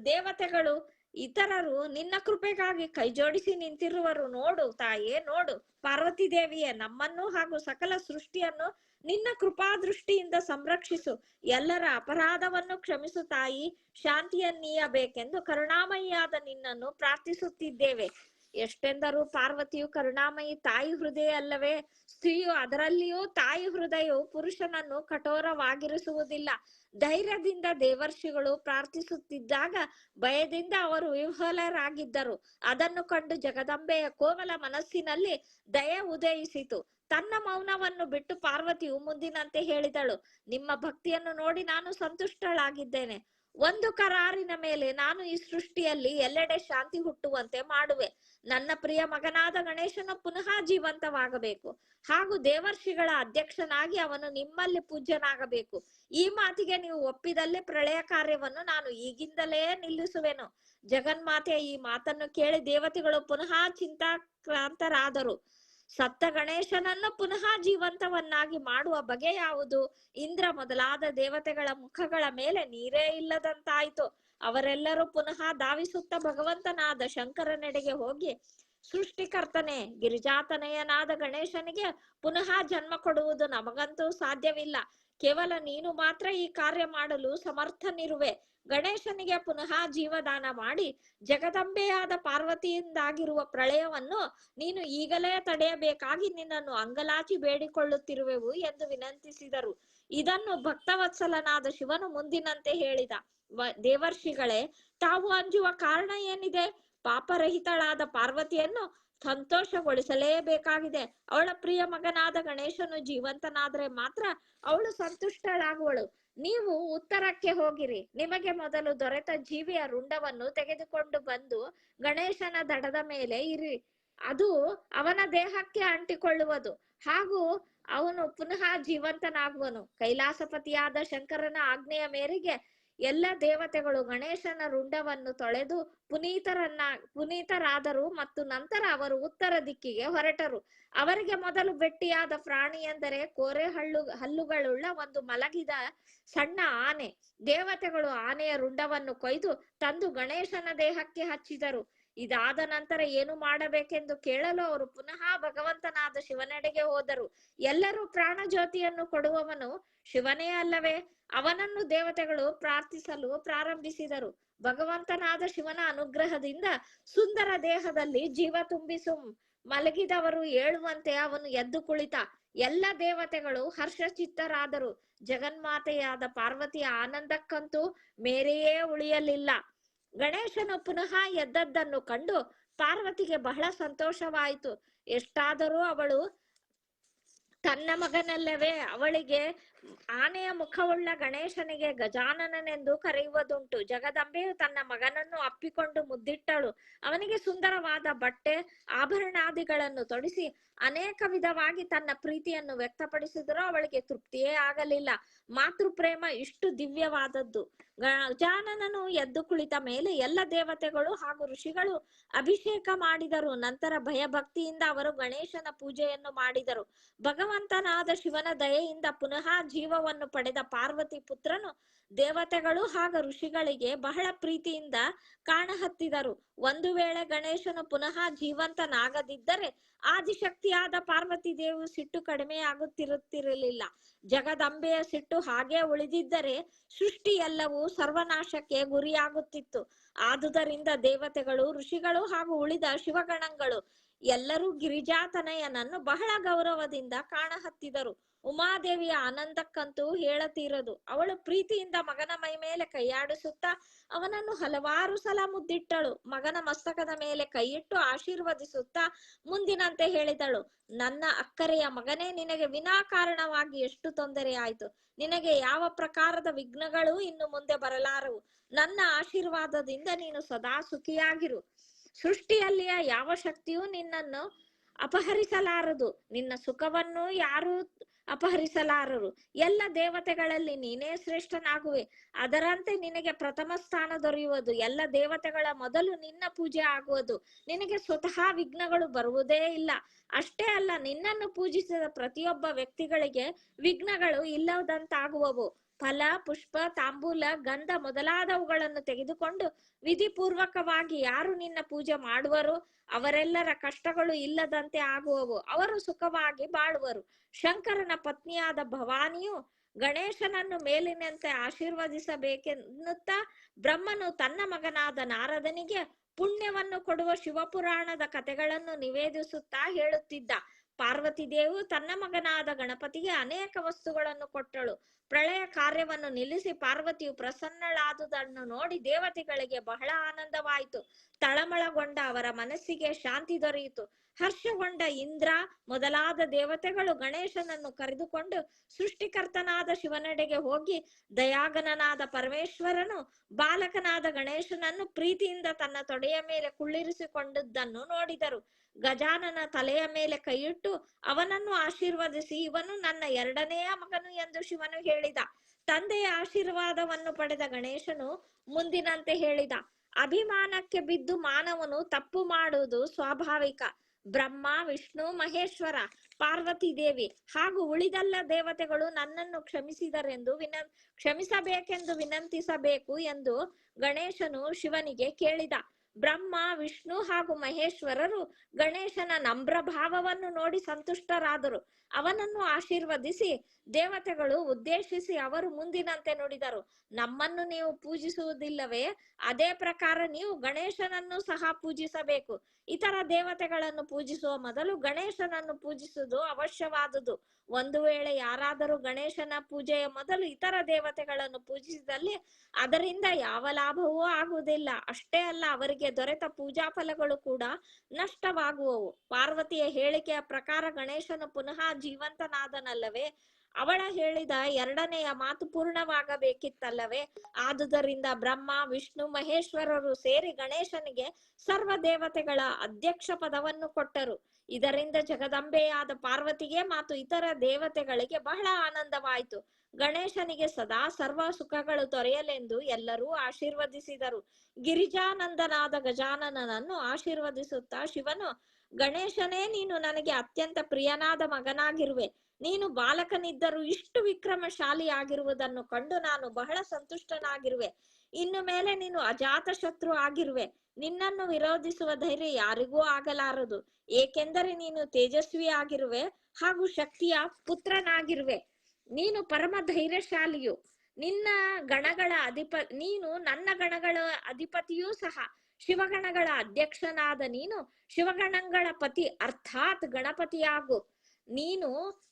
ದೇವತೆಗಳು ಇತರರು ನಿನ್ನ ಕೃಪೆಗಾಗಿ ಕೈಜೋಡಿಸಿ ನಿಂತಿರುವರು. ನೋಡು ತಾಯೇ, ನೋಡು. ಪಾರ್ವತಿ ದೇವಿಯೇ, ನಮ್ಮನ್ನು ಹಾಗೂ ಸಕಲ ಸೃಷ್ಟಿಯನ್ನು ನಿನ್ನ ಕೃಪಾ ದೃಷ್ಟಿಯಿಂದ ಸಂರಕ್ಷಿಸು. ಎಲ್ಲರ ಅಪರಾಧವನ್ನು ಕ್ಷಮಿಸು ತಾಯಿ. ಶಾಂತಿಯನ್ನೀಯಬೇಕೆಂದು ಕರುಣಾಮಯಿಯಾದ ನಿನ್ನನ್ನು ಪ್ರಾರ್ಥಿಸುತ್ತಿದ್ದೇವೆ. ಎಷ್ಟೆಂದರೂ ಪಾರ್ವತಿಯು ಕರುಣಾಮಯಿ ತಾಯಿ ಹೃದಯ ಅಲ್ಲವೇ? ಸ್ತ್ರೀಯು ಅದರಲ್ಲಿಯೂ ತಾಯಿ ಹೃದಯವು ಪುರುಷನನ್ನು ಕಠೋರವಾಗಿರಿಸುವುದಿಲ್ಲ. ಧೈರ್ಯದಿಂದ ದೇವರ್ಷಿಗಳು ಪ್ರಾರ್ಥಿಸುತ್ತಿದ್ದಾಗ ಭಯದಿಂದ ಅವರು ವಿಫಲರಾಗಿದ್ದರು ಅದನ್ನು ಕಂಡು ಜಗದಂಬೆಯ ಕೋಮಲ ಮನಸ್ಸಿನಲ್ಲಿ ದಯೆ ಉದಯಿಸಿತು. ತನ್ನ ಮೌನವನ್ನು ಬಿಟ್ಟು ಪಾರ್ವತಿಯು ಮುಂದಿನಂತೆ ಹೇಳಿದಳು, ನಿಮ್ಮ ಭಕ್ತಿಯನ್ನು ನೋಡಿ ನಾನು ಸಂತುಷ್ಟಳಾಗಿದ್ದೇನೆ. ಒಂದು ಕರಾರಿನ ಮೇಲೆ ನಾನು ಈ ಸೃಷ್ಟಿಯಲ್ಲಿ ಎಲ್ಲೆಡೆ ಶಾಂತಿ ಹುಟ್ಟುವಂತೆ ಮಾಡುವೆ. ನನ್ನ ಪ್ರಿಯ ಮಗನಾದ ಗಣೇಶನು ಪುನಃ ಜೀವಂತವಾಗಬೇಕು. ಹಾಗೂ ದೇವರ್ಷಿಗಳ ಅಧ್ಯಕ್ಷನಾಗಿ ಅವನು ನಿಮ್ಮಲ್ಲಿ ಪೂಜ್ಯನಾಗಬೇಕು. ಈ ಮಾತಿಗೆ ನೀವು ಒಪ್ಪಿದಲ್ಲಿ ಪ್ರಳಯ ಕಾರ್ಯವನ್ನು ನಾನು ಈಗಿಂದಲೇ ನಿಲ್ಲಿಸುವೆನು. ಜಗನ್ಮಾತೆಯ ಈ ಮಾತನ್ನು ಕೇಳಿ ದೇವತೆಗಳು ಪುನಃ ಚಿಂತಾಕ್ರಾಂತರಾದರು. ಸತ್ತ ಗಣೇಶನನ್ನು ಪುನಃ ಜೀವಂತವನ್ನಾಗಿ ಮಾಡುವ ಬಗೆ ಯಾವುದು? ಇಂದ್ರ ಮೊದಲಾದ ದೇವತೆಗಳ ಮುಖಗಳ ಮೇಲೆ ನೀರೇ ಇಲ್ಲದಂತಾಯಿತು. ಅವರೆಲ್ಲರೂ ಪುನಃ ಧಾವಿಸುತ್ತ ಭಗವಂತನಾದ ಶಂಕರನೆಡೆಗೆ ಹೋಗಿ, ಸೃಷ್ಟಿಕರ್ತನೆ, ಗಿರಿಜಾತನಯನಾದ ಗಣೇಶನಿಗೆ ಪುನಃ ಜನ್ಮ ಕೊಡುವುದು ನಮಗಂತೂ ಸಾಧ್ಯವಿಲ್ಲ. ಕೇವಲ ನೀನು ಮಾತ್ರ ಈ ಕಾರ್ಯ ಮಾಡಲು ಸಮರ್ಥನಿರುವೆ. ಗಣೇಶನಿಗೆ ಪುನಃ ಜೀವದಾನ ಮಾಡಿ ಜಗದಂಬೆಯಾದ ಪಾರ್ವತಿಯಿಂದಾಗಿರುವ ಪ್ರಳಯವನ್ನು ನೀನು ಈಗಲೇ ತಡೆಯಬೇಕಾಗಿ ನಿನ್ನನ್ನು ಅಂಗಲಾಚಿ ಬೇಡಿಕೊಳ್ಳುತ್ತಿರುವೆವು ಎಂದು ವಿನಂತಿಸಿದರು. ಇದನ್ನು ಭಕ್ತವತ್ಸಲನಾದ ಶಿವನು ಮುಂದಿನಂತೆ ಹೇಳಿದ. ದೇವರ್ಷಿಗಳೇ, ತಾವು ಅಂಜುವ ಕಾರಣ ಏನಿದೆ? ಪಾಪರಹಿತಳಾದ ಪಾರ್ವತಿಯನ್ನು ಸಂತೋಷಗೊಳಿಸಲೇಬೇಕಾಗಿದೆ. ಅವಳ ಪ್ರಿಯ ಮಗನಾದ ಗಣೇಶನು ಜೀವಂತನಾದ್ರೆ ಮಾತ್ರ ಅವಳು ಸಂತುಷ್ಟಳಾಗುವಳು. ನೀವು ಉತ್ತರಕ್ಕೆ ಹೋಗಿರಿ. ನಿಮಗೆ ಮೊದಲು ದೊರೆತ ಜೀವಿಯ ರುಂಡವನ್ನು ತೆಗೆದುಕೊಂಡು ಬಂದು ಗಣೇಶನ ದಡದ ಮೇಲೆ ಇರಿ. ಅದು ಅವನ ದೇಹಕ್ಕೆ ಅಂಟಿಕೊಳ್ಳುವುದು. ಹಾಗೂ ಅವನು ಪುನಃ ಜೀವಂತನಾಗುವನು. ಕೈಲಾಸಪತಿಯಾದ ಶಂಕರನ ಆಜ್ಞೆಯ ಮೇರೆಗೆ ಎಲ್ಲ ದೇವತೆಗಳು ಗಣೇಶನ ರುಂಡವನ್ನು ತೊಳೆದು ಪುನೀತರನ್ನ, ಪುನೀತರಾದರು ಮತ್ತು ನಂತರ ಅವರು ಉತ್ತರ ದಿಕ್ಕಿಗೆ ಹೊರಟರು. ಅವರಿಗೆ ಮೊದಲು ಭೆಟ್ಟಿಯಾದ ಪ್ರಾಣಿ ಎಂದರೆ ಕೋರೆ ಹಳ್ಳು, ಹಲ್ಲುಗಳುಳ್ಳ ಒಂದು ಮಲಗಿದ ಸಣ್ಣ ಆನೆ. ದೇವತೆಗಳು ಆನೆಯ ರುಂಡವನ್ನು ಕೊಯ್ದು ತಂದು ಗಣೇಶನ ದೇಹಕ್ಕೆ ಹಚ್ಚಿದರು. ಇದಾದ ನಂತರ ಏನು ಮಾಡಬೇಕೆಂದು ಕೇಳಲು ಅವರು ಪುನಃ ಭಗವಂತನಾದ ಶಿವನೆಡೆಗೆ ಹೋದರು. ಎಲ್ಲರೂ ಪ್ರಾಣ ಜ್ಯೋತಿಯನ್ನು ಕೊಡುವವನು ಶಿವನೇ ಅಲ್ಲವೇ? ಅವನನ್ನು ದೇವತೆಗಳು ಪ್ರಾರ್ಥಿಸಲು ಪ್ರಾರಂಭಿಸಿದರು. ಭಗವಂತನಾದ ಶಿವನ ಅನುಗ್ರಹದಿಂದ ಸುಂದರ ದೇಹದಲ್ಲಿ ಜೀವ ತುಂಬಿಸು. ಮಲಗಿದವರು ಏಳುವಂತೆ ಅವನು ಎದ್ದು ಕುಳಿತ. ಎಲ್ಲ ದೇವತೆಗಳು ಹರ್ಷಚಿತ್ತರಾದರು. ಜಗನ್ಮಾತೆಯಾದ ಪಾರ್ವತಿಯ ಆನಂದಕ್ಕಂತೂ ಮೇರೆಯೇ ಉಳಿಯಲಿಲ್ಲ. ಗಣೇಶನು ಪುನಃ ಎದ್ದದ್ದನ್ನು ಕಂಡು ಪಾರ್ವತಿಗೆ ಬಹಳ ಸಂತೋಷವಾಯಿತು. ಎಷ್ಟಾದರೂ ಅವಳು ತನ್ನ ಮಗನಲ್ಲವೇ ಅವಳಿಗೆ ಆನೆಯ ಮುಖವುಳ್ಳ ಗಣೇಶನಿಗೆ ಗಜಾನನನೆಂದು ಕರೆಯುವುದುಂಟು. ಜಗದಂಬೆಯು ತನ್ನ ಮಗನನ್ನು ಅಪ್ಪಿಕೊಂಡು ಮುದ್ದಿಟ್ಟಳು. ಅವನಿಗೆ ಸುಂದರವಾದ ಬಟ್ಟೆ, ಆಭರಣಾದಿಗಳನ್ನು ತೊಡಿಸಿ ಅನೇಕ ವಿಧವಾಗಿ ತನ್ನ ಪ್ರೀತಿಯನ್ನು ವ್ಯಕ್ತಪಡಿಸಿದರೂ ಅವಳಿಗೆ ತೃಪ್ತಿಯೇ ಆಗಲಿಲ್ಲ. ಮಾತೃ ಪ್ರೇಮ ಇಷ್ಟು ದಿವ್ಯವಾದದ್ದು. ಗಜಾನನನು ಎದ್ದು ಕುಳಿತ ಮೇಲೆ ಎಲ್ಲ ದೇವತೆಗಳು ಹಾಗೂ ಋಷಿಗಳು ಅಭಿಷೇಕ ಮಾಡಿದರು. ನಂತರ ಭಯಭಕ್ತಿಯಿಂದ ಅವರು ಗಣೇಶನ ಪೂಜೆಯನ್ನು ಮಾಡಿದರು. ಭಗವಂತನಾದ ಶಿವನ ದಯೆಯಿಂದ ಪುನಃ ಜೀವವನ್ನು ಪಡೆದ ಪಾರ್ವತಿ ಪುತ್ರನು ದೇವತೆಗಳು ಹಾಗೂ ಋಷಿಗಳಿಗೆ ಬಹಳ ಪ್ರೀತಿಯಿಂದ ಕಾಣಹತ್ತಿದರು. ಒಂದು ವೇಳೆ ಗಣೇಶನು ಪುನಃ ಜೀವಂತನಾಗದಿದ್ದರೆ ಆದಿಶಕ್ತಿಯಾದ ಪಾರ್ವತಿ ದೇವು ಸಿಟ್ಟು ಕಡಿಮೆಯಾಗುತ್ತಿರುತ್ತಿರಲಿಲ್ಲ ಜಗದಂಬೆಯ ಸಿಟ್ಟು ಹಾಗೆ ಉಳಿದಿದ್ದರೆ ಸೃಷ್ಟಿ ಎಲ್ಲವೂ ಸರ್ವನಾಶಕ್ಕೆ ಗುರಿಯಾಗುತ್ತಿತ್ತು. ಆದುದರಿಂದ ದೇವತೆಗಳು, ಋಷಿಗಳು ಹಾಗೂ ಉಳಿದ ಶಿವಗಣಗಳು ಎಲ್ಲರೂ ಗಿರಿಜಾತನಯನನ್ನು ಬಹಳ ಗೌರವದಿಂದ ಕಾಣಹತ್ತಿದರು. ಉಮಾದೇವಿಯ ಆನಂದಕ್ಕಂತೂ ಹೇಳತೀರದು. ಅವಳು ಪ್ರೀತಿಯಿಂದ ಮಗನ ಮೈ ಮೇಲೆ ಕೈಯಾಡಿಸುತ್ತಾ ಅವನನ್ನು ಹಲವಾರು ಸಲ ಮುದ್ದಿಟ್ಟಳು. ಮಗನ ಮಸ್ತಕದ ಮೇಲೆ ಕೈಯಿಟ್ಟು ಆಶೀರ್ವದಿಸುತ್ತಾ ಮುಂದಿನಂತೆ ಹೇಳಿದಳು. ನನ್ನ ಅಕ್ಕರೆಯ ಮಗನೇ, ನಿನಗೆ ವಿನಾಕಾರಣವಾಗಿ ಎಷ್ಟು ತೊಂದರೆ ಆಯ್ತು? ನಿನಗೆ ಯಾವ ಪ್ರಕಾರದ ವಿಘ್ನಗಳು ಇನ್ನು ಮುಂದೆ ಬರಲಾರವು? ನನ್ನ ಆಶೀರ್ವಾದದಿಂದ ನೀನು ಸದಾ ಸುಖಿಯಾಗಿರು. ಸೃಷ್ಟಿಯಲ್ಲಿಯ ಯಾವ ಶಕ್ತಿಯೂ ನಿನ್ನನ್ನು ಅಪಹರಿಸಲಾರದು. ನಿನ್ನ ಸುಖವನ್ನು ಯಾರು ಅಪಹರಿಸಲಾರರು. ಎಲ್ಲ ದೇವತೆಗಳಲ್ಲಿ ನೀನೇ ಶ್ರೇಷ್ಠನಾಗುವೆ. ಅದರಂತೆ ನಿನಗೆ ಪ್ರಥಮ ಸ್ಥಾನ ದೊರೆಯುವುದು. ಎಲ್ಲ ದೇವತೆಗಳ ಮೊದಲು ನಿನ್ನ ಪೂಜೆ ಆಗುವುದು. ನಿನಗೆ ಸ್ವತಃ ವಿಘ್ನಗಳು ಬರುವುದೇ ಇಲ್ಲ. ಅಷ್ಟೇ ಅಲ್ಲ, ನಿನ್ನನ್ನು ಪೂಜಿಸಿದ ಪ್ರತಿಯೊಬ್ಬ ವ್ಯಕ್ತಿಗಳಿಗೆ ವಿಘ್ನಗಳು ಇಲ್ಲದಂತಾಗುವವು. ಫಲ, ಪುಷ್ಪ, ತಾಂಬೂಲ, ಗಂಧ ಮೊದಲಾದವುಗಳನ್ನು ತೆಗೆದುಕೊಂಡು ವಿಧಿಪೂರ್ವಕವಾಗಿ ಯಾರು ನಿನ್ನ ಪೂಜೆ ಮಾಡುವರು? ಅವರೆಲ್ಲರ ಕಷ್ಟಗಳು ಇಲ್ಲದಂತೆ ಆಗುವವು. ಅವರು ಸುಖವಾಗಿ ಬಾಳುವರು. ಶಂಕರನ ಪತ್ನಿಯಾದ ಭವಾನಿಯು ಗಣೇಶನನ್ನು ಮೇಲಿನಂತೆ ಆಶೀರ್ವದಿಸಬೇಕೆನ್ನುತ್ತಾ ಬ್ರಹ್ಮನು ತನ್ನ ಮಗನಾದ ನಾರದನಿಗೆ ಪುಣ್ಯವನ್ನು ಕೊಡುವ ಶಿವಪುರಾಣದ ಕಥೆಗಳನ್ನು ನಿವೇದಿಸುತ್ತಾ ಹೇಳುತ್ತಿದ್ದ. ಪಾರ್ವತಿ ದೇವು ತನ್ನ ಮಗನಾದ ಗಣಪತಿಗೆ ಅನೇಕ ವಸ್ತುಗಳನ್ನು ಕೊಟ್ಟಳು. ಪ್ರಳಯ ಕಾರ್ಯವನ್ನು ನಿಲ್ಲಿಸಿ ಪಾರ್ವತಿಯು ಪ್ರಸನ್ನಳಾದುದನ್ನು ನೋಡಿ ದೇವತೆಗಳಿಗೆ ಬಹಳ ಆನಂದವಾಯಿತು. ತಳಮಳಗೊಂಡ ಅವರ ಮನಸ್ಸಿಗೆ ಶಾಂತಿ ದೊರೆಯಿತು. ಹರ್ಷಗೊಂಡ ಇಂದ್ರ ಮೊದಲಾದ ದೇವತೆಗಳು ಗಣೇಶನನ್ನು ಕರೆದುಕೊಂಡು ಸೃಷ್ಟಿಕರ್ತನಾದ ಶಿವನೆಡೆಗೆ ಹೋಗಿ ದಯಾಗನನಾದ ಪರಮೇಶ್ವರನು ಬಾಲಕನಾದ ಗಣೇಶನನ್ನು ಪ್ರೀತಿಯಿಂದ ತನ್ನ ತೊಡೆಯ ಮೇಲೆ ಕುಳ್ಳಿರಿಸಿಕೊಂಡಿದ್ದನ್ನು ನೋಡಿದರು. ಗಜಾನನ ತಲೆಯ ಮೇಲೆ ಕೈಯಿಟ್ಟು ಅವನನ್ನು ಆಶೀರ್ವದಿಸಿ, ಇವನು ನನ್ನ ಎರಡನೆಯ ಮಗನು ಎಂದು ಶಿವನು ಹೇಳಿದ. ತಂದೆಯ ಆಶೀರ್ವಾದವನ್ನು ಪಡೆದ ಗಣೇಶನು ಮುಂದಿನಂತೆ ಹೇಳಿದ. ಅಭಿಮಾನಕ್ಕೆ ಬಿದ್ದು ಮಾನವನು ತಪ್ಪು ಮಾಡುವುದು ಸ್ವಾಭಾವಿಕ. ಬ್ರಹ್ಮ, ವಿಷ್ಣು, ಮಹೇಶ್ವರ, ಪಾರ್ವತಿ ದೇವಿ ಹಾಗೂ ಉಳಿದೆಲ್ಲ ದೇವತೆಗಳು ನನ್ನನ್ನು ಕ್ಷಮಿಸಿದರೆಂದು ವಿನ, ಕ್ಷಮಿಸಬೇಕೆಂದು ವಿನಂತಿಸಬೇಕು ಎಂದು ಗಣೇಶನು ಶಿವನಿಗೆ ಕೇಳಿದ. ಬ್ರಹ್ಮ, ವಿಷ್ಣು ಹಾಗೂ ಮಹೇಶ್ವರರು ಗಣೇಶನ ನಮ್ರ ಭಾವವನ್ನು ನೋಡಿ ಸಂತುಷ್ಟರಾದರು. ಅವನನ್ನು ಆಶೀರ್ವದಿಸಿ, ದೇವತೆಗಳು ಉದ್ದೇಶಿಸಿ ಅವರು ಮುಂದಿನಂತೆ ನುಡಿದರು. ನಮ್ಮನ್ನು ನೀವು ಪೂಜಿಸುವುದಿಲ್ಲವೇ? ಅದೇ ಪ್ರಕಾರ ನೀವು ಗಣೇಶನನ್ನು ಸಹ ಪೂಜಿಸಬೇಕು. ಇತರ ದೇವತೆಗಳನ್ನು ಪೂಜಿಸುವ ಮೊದಲು ಗಣೇಶನನ್ನು ಪೂಜಿಸುವುದು ಅವಶ್ಯವಾದುದು. ಒಂದು ವೇಳೆ ಯಾರಾದರೂ ಗಣೇಶನ ಪೂಜೆಯ ಮೊದಲು ಇತರ ದೇವತೆಗಳನ್ನು ಪೂಜಿಸಿದಲ್ಲಿ ಅದರಿಂದ ಯಾವ ಲಾಭವೂ ಆಗುವುದಿಲ್ಲ. ಅಷ್ಟೇ ಅಲ್ಲ, ಅವರಿಗೆ ದೊರೆತ ಪೂಜಾ ಫಲಗಳು ಕೂಡ ನಷ್ಟವಾಗುವವು. ಪಾರ್ವತಿಯ ಹೇಳಿಕೆಯ ಪ್ರಕಾರ ಗಣೇಶನು ಪುನಃ ಜೀವಂತನಾದನಲ್ಲವೇ? ಅವಳ ಹೇಳಿದ ಎರಡನೆಯ ಮಾತು ಪೂರ್ಣವಾಗಬೇಕಿತ್ತಲ್ಲವೇ? ಆದುದರಿಂದ ಬ್ರಹ್ಮ, ವಿಷ್ಣು, ಮಹೇಶ್ವರರು ಸೇರಿ ಗಣೇಶನಿಗೆ ಸರ್ವ ದೇವತೆಗಳ ಅಧ್ಯಕ್ಷ ಪದವನ್ನು ಕೊಟ್ಟರು. ಇದರಿಂದ ಜಗದಂಬೆಯಾದ ಪಾರ್ವತಿಗೆ ಮತ್ತು ಇತರ ದೇವತೆಗಳಿಗೆ ಬಹಳ ಆನಂದವಾಯಿತು. ಗಣೇಶನಿಗೆ ಸದಾ ಸರ್ವ ಸುಖಗಳು ದೊರೆಯಲೆಂದು ಎಲ್ಲರೂ ಆಶೀರ್ವದಿಸಿದರು. ಗಿರಿಜಾನಂದನಾದ ಗಜಾನನನನ್ನು ಆಶೀರ್ವದಿಸುತ್ತಾ ಶಿವನು ಗಣೇಶನೇ, ನೀನು ನನಗೆ ಅತ್ಯಂತ ಪ್ರಿಯನಾದ ಮಗನಾಗಿರುವೆ. ನೀನು ಬಾಲಕನಿದ್ದರೂ ಇಷ್ಟು ವಿಕ್ರಮಶಾಲಿ ಆಗಿರುವುದನ್ನು ಕಂಡು ನಾನು ಬಹಳ ಸಂತುಷ್ಟನಾಗಿರುವೆ. ಇನ್ನು ಮೇಲೆ ನೀನು ಅಜಾತ ಶತ್ರು ಆಗಿರುವೆ. ನಿನ್ನನ್ನು ವಿರೋಧಿಸುವ ಧೈರ್ಯ ಯಾರಿಗೂ ಆಗಲಾರದು. ಏಕೆಂದರೆ ನೀನು ತೇಜಸ್ವಿ ಆಗಿರುವೆ ಹಾಗೂ ಶಕ್ತಿಯ ಪುತ್ರನಾಗಿರುವೆ. ನೀನು ಪರಮ ಧೈರ್ಯಶಾಲಿಯು. ನಿನ್ನ ಗಣಗಳ ಅಧಿಪ, ನೀನು ನನ್ನ ಗಣಗಳ ಅಧಿಪತಿಯೂ ಸಹ. ಶಿವಗಣಗಳ ಅಧ್ಯಕ್ಷನಾದ ನೀನು ಶಿವಗಣಗಳ ಪತಿ ಅರ್ಥಾತ್ ಗಣಪತಿಯಾಗು. ನೀನು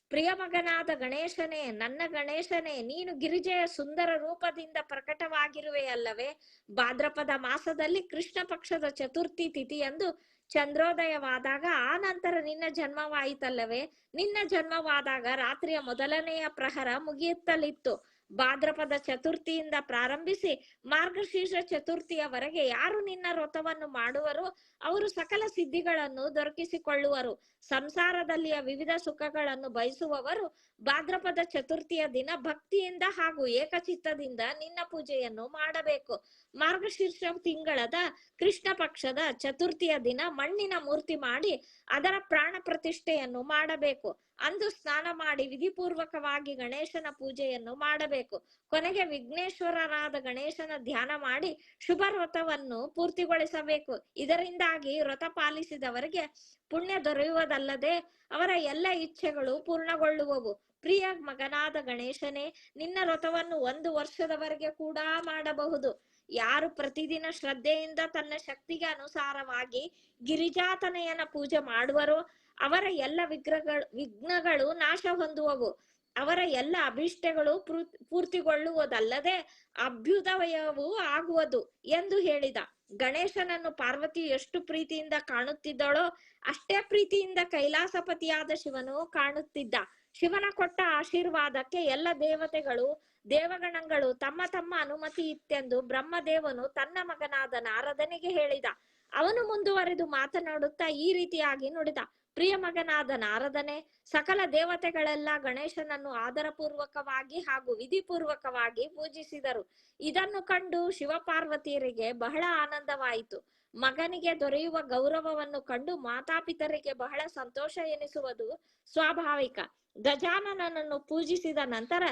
ಪ್ರಿಯ ಮಗನಾದ ಗಣೇಶನೇ, ನನ್ನ ಗಣೇಶನೇ, ನೀನು ಗಿರಿಜೆಯ ಸುಂದರ ರೂಪದಿಂದ ಪ್ರಕಟವಾಗಿರುವೆಯಲ್ಲವೇ ಭಾದ್ರಪದ ಮಾಸದಲ್ಲಿ ಕೃಷ್ಣ ಪಕ್ಷದ ಚತುರ್ಥಿ ತಿಥಿಯಂದು ಚಂದ್ರೋದಯವಾದಾಗ ಆ ನಂತರ ನಿನ್ನ ಜನ್ಮವಾಯಿತಲ್ಲವೇ? ನಿನ್ನ ಜನ್ಮವಾದಾಗ ರಾತ್ರಿಯ ಮೊದಲನೆಯ ಪ್ರಹರ ಮುಗಿಯುತ್ತಲಿತ್ತು. ಭಾದ್ರಪದ ಚತುರ್ಥಿಯಿಂದ ಪ್ರಾರಂಭಿಸಿ ಮಾರ್ಗಶೀರ್ಷ ಚತುರ್ಥಿಯವರೆಗೆ ಯಾರು ನಿನ್ನ ವ್ರತವನ್ನು ಮಾಡುವರು ಅವರು ಸಕಲ ಸಿದ್ಧಿಗಳನ್ನು ದೊರಕಿಸಿಕೊಳ್ಳುವರು. ಸಂಸಾರದಲ್ಲಿಯ ವಿವಿಧ ಸುಖಗಳನ್ನು ಬಯಸುವವರು ಭಾದ್ರಪದ ಚತುರ್ಥಿಯ ದಿನ ಭಕ್ತಿಯಿಂದ ಹಾಗೂ ಏಕಚಿತ್ತದಿಂದ ನಿನ್ನ ಪೂಜೆಯನ್ನು ಮಾಡಬೇಕು. ಮಾರ್ಗಶೀರ್ಷ ತಿಂಗಳದ ಕೃಷ್ಣ ಪಕ್ಷದ ಚತುರ್ಥಿಯ ದಿನ ಮಣ್ಣಿನ ಮೂರ್ತಿ ಮಾಡಿ ಅದರ ಪ್ರಾಣ ಪ್ರತಿಷ್ಠೆಯನ್ನು ಮಾಡಬೇಕು. ಅಂದು ಸ್ನಾನ ಮಾಡಿ ವಿಧಿಪೂರ್ವಕವಾಗಿ ಗಣೇಶನ ಪೂಜೆಯನ್ನು ಮಾಡಬೇಕು. ಕೊನೆಗೆ ವಿಘ್ನೇಶ್ವರನಾದ ಗಣೇಶನ ಧ್ಯಾನ ಮಾಡಿ ಶುಭ ವ್ರತವನ್ನು ಪೂರ್ತಿಗೊಳಿಸಬೇಕು. ಇದರಿಂದಾಗಿ ವ್ರತ ಪಾಲಿಸಿದವರಿಗೆ ಪುಣ್ಯ ದೊರೆಯುವುದಲ್ಲದೆ ಅವರ ಎಲ್ಲ ಇಚ್ಛೆಗಳು ಪೂರ್ಣಗೊಳ್ಳುವವು. ಪ್ರಿಯ ಮಗನಾದ ಗಣೇಶನೇ, ನಿನ್ನ ವ್ರತವನ್ನು ಒಂದು ವರ್ಷದವರೆಗೆ ಕೂಡ ಮಾಡಬಹುದು. ಯಾರು ಪ್ರತಿದಿನ ಶ್ರದ್ಧೆಯಿಂದ ತನ್ನ ಶಕ್ತಿಗೆ ಅನುಸಾರವಾಗಿ ಗಿರಿಜಾತನೆಯನ ಪೂಜೆ ಮಾಡುವರೋ ಅವರ ಎಲ್ಲ ವಿಗ್ರಹಗಳು, ವಿಘ್ನಗಳು ನಾಶ ಹೊಂದುವವು. ಅವರ ಎಲ್ಲ ಅಭಿಷ್ಟಗಳು ಪೂರ್- ಪೂರ್ತಿಗೊಳ್ಳುವುದಲ್ಲದೆ ಅಭ್ಯುದಯವು ಆಗುವುದು ಎಂದು ಹೇಳಿದ. ಗಣೇಶನನ್ನು ಪಾರ್ವತಿ ಎಷ್ಟು ಪ್ರೀತಿಯಿಂದ ಕಾಣುತ್ತಿದ್ದಳೋ ಅಷ್ಟೇ ಪ್ರೀತಿಯಿಂದ ಕೈಲಾಸಪತಿಯಾದ ಶಿವನು ಕಾಣುತ್ತಿದ್ದ. ಶಿವನ ಕೊಟ್ಟ ಆಶೀರ್ವಾದಕ್ಕೆ ಎಲ್ಲ ದೇವತೆಗಳು, ದೇವಗಣಗಳು ತಮ್ಮ ತಮ್ಮ ಅನುಮತಿ ಇತ್ತೆಂದು ಬ್ರಹ್ಮದೇವನು ತನ್ನ ಮಗನಾದ ನಾರದನಿಗೆ ಹೇಳಿದ. ಅವನು ಮುಂದುವರೆದು ಮಾತನಾಡುತ್ತಾ ಈ ರೀತಿಯಾಗಿ ನುಡಿದ. ಪ್ರಿಯ ಮಗನಾದ ನಾರದನೆ, ಸಕಲ ದೇವತೆಗಳೆಲ್ಲ ಗಣೇಶನನ್ನು ಆದರಪೂರ್ವಕವಾಗಿ ಹಾಗೂ ವಿಧಿಪೂರ್ವಕವಾಗಿ ಪೂಜಿಸಿದರು. ಇದನ್ನು ಕಂಡು ಶಿವಪಾರ್ವತಿಯರಿಗೆ ಬಹಳ ಆನಂದವಾಯಿತು. ಮಗನಿಗೆ ದೊರೆಯುವ ಗೌರವವನ್ನು ಕಂಡು ಮಾತಾಪಿತರಿಗೆ ಬಹಳ ಸಂತೋಷ ಎನಿಸುವುದು ಸ್ವಾಭಾವಿಕ. ಗಜಾನನನ್ನು ಪೂಜಿಸಿದ ನಂತರ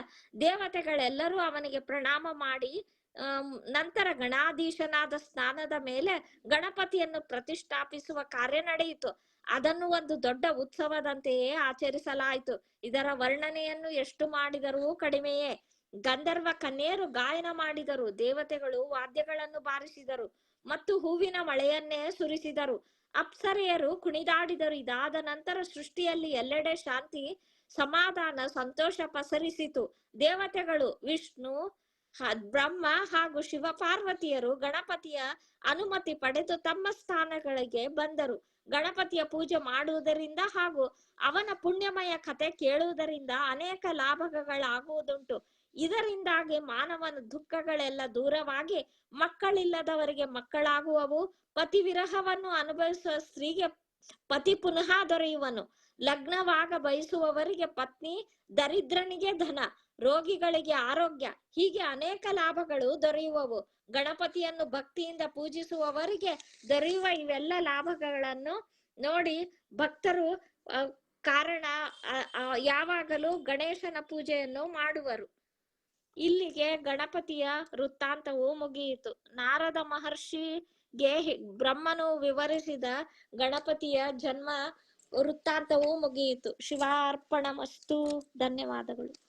ದೇವತೆಗಳೆಲ್ಲರೂ ಅವನಿಗೆ ಪ್ರಣಾಮ ಮಾಡಿ ನಂತರ ಗಣಾಧೀಶನಾದ ಸ್ನಾನದ ಮೇಲೆ ಗಣಪತಿಯನ್ನು ಪ್ರತಿಷ್ಠಾಪಿಸುವ ಕಾರ್ಯ ನಡೆಯಿತು. ಅದನ್ನು ಒಂದು ದೊಡ್ಡ ಉತ್ಸವದಂತೆಯೇ ಆಚರಿಸಲಾಯಿತು. ಇದರ ವರ್ಣನೆಯನ್ನು ಎಷ್ಟು ಮಾಡಿದರೂ ಕಡಿಮೆಯೇ. ಗಂಧರ್ವ ಕನ್ಯರು ಗಾಯನ ಮಾಡಿದರು, ದೇವತೆಗಳು ವಾದ್ಯಗಳನ್ನು ಬಾರಿಸಿದರು ಮತ್ತು ಹೂವಿನ ಮಳೆಯನ್ನೇ ಸುರಿಸಿದರು. ಅಪ್ಸರೆಯರು ಕುಣಿದಾಡಿದರು, ಇದಾದ ನಂತರ ಸೃಷ್ಟಿಯಲ್ಲಿ ಎಲ್ಲೆಡೆ ಶಾಂತಿ, ಸಮಾಧಾನ, ಸಂತೋಷ ಪಸರಿಸಿತು. ದೇವತೆಗಳು ವಿಷ್ಣು ಬ್ರಹ್ಮ ಹಾಗೂ ಶಿವ ಪಾರ್ವತಿಯರು ಗಣಪತಿಯ ಅನುಮತಿ ಪಡೆದು ತಮ್ಮ ಸ್ಥಾನಗಳಿಗೆ ಬಂದರು. ಗಣಪತಿಯ ಪೂಜೆ ಮಾಡುವುದರಿಂದ ಹಾಗೂ ಅವನ ಪುಣ್ಯಮಯ ಕಥೆ ಕೇಳುವುದರಿಂದ ಅನೇಕ ಲಾಭಗಳಾಗುವುದುಂಟು. ಇದರಿಂದಾಗಿ ಮಾನವನ ದುಃಖಗಳೆಲ್ಲ ದೂರವಾಗಿ ಮಕ್ಕಳಿಲ್ಲದವರಿಗೆ ಮಕ್ಕಳಾಗುವವು. ಪತಿ ವಿರಹವನ್ನು ಅನುಭವಿಸುವ ಸ್ತ್ರೀಗೆ ಪತಿ ಪುನಃ ದೊರೆಯುವನು. ಲಗ್ನವಾಗ ಬಯಸುವವರಿಗೆ ಪತ್ನಿ, ದರಿದ್ರನಿಗೆ ಧನ, ರೋಗಿಗಳಿಗೆ ಆರೋಗ್ಯ, ಹೀಗೆ ಅನೇಕ ಲಾಭಗಳು ದೊರೆಯುವವು. ಗಣಪತಿಯನ್ನು ಭಕ್ತಿಯಿಂದ ಪೂಜಿಸುವವರಿಗೆ ದೊರೆಯುವ ಇವೆಲ್ಲ ಲಾಭಗಳನ್ನು ನೋಡಿ ಭಕ್ತರು ಕಾರಣ ಯಾವಾಗಲೂ ಗಣೇಶನ ಪೂಜೆಯನ್ನು ಮಾಡುವರು. ಇಲ್ಲಿಗೆ ಗಣಪತಿಯ ವೃತ್ತಾಂತವು ಮುಗಿಯಿತು. ನಾರದ ಮಹರ್ಷಿಗೆ ಬ್ರಹ್ಮನು ವಿವರಿಸಿದ ಗಣಪತಿಯ ಜನ್ಮ ವೃತ್ತಾಂತವು ಮುಗಿಯಿತು. ಶಿವಾರ್ಪಣಮಸ್ತು. ಧನ್ಯವಾದಗಳು.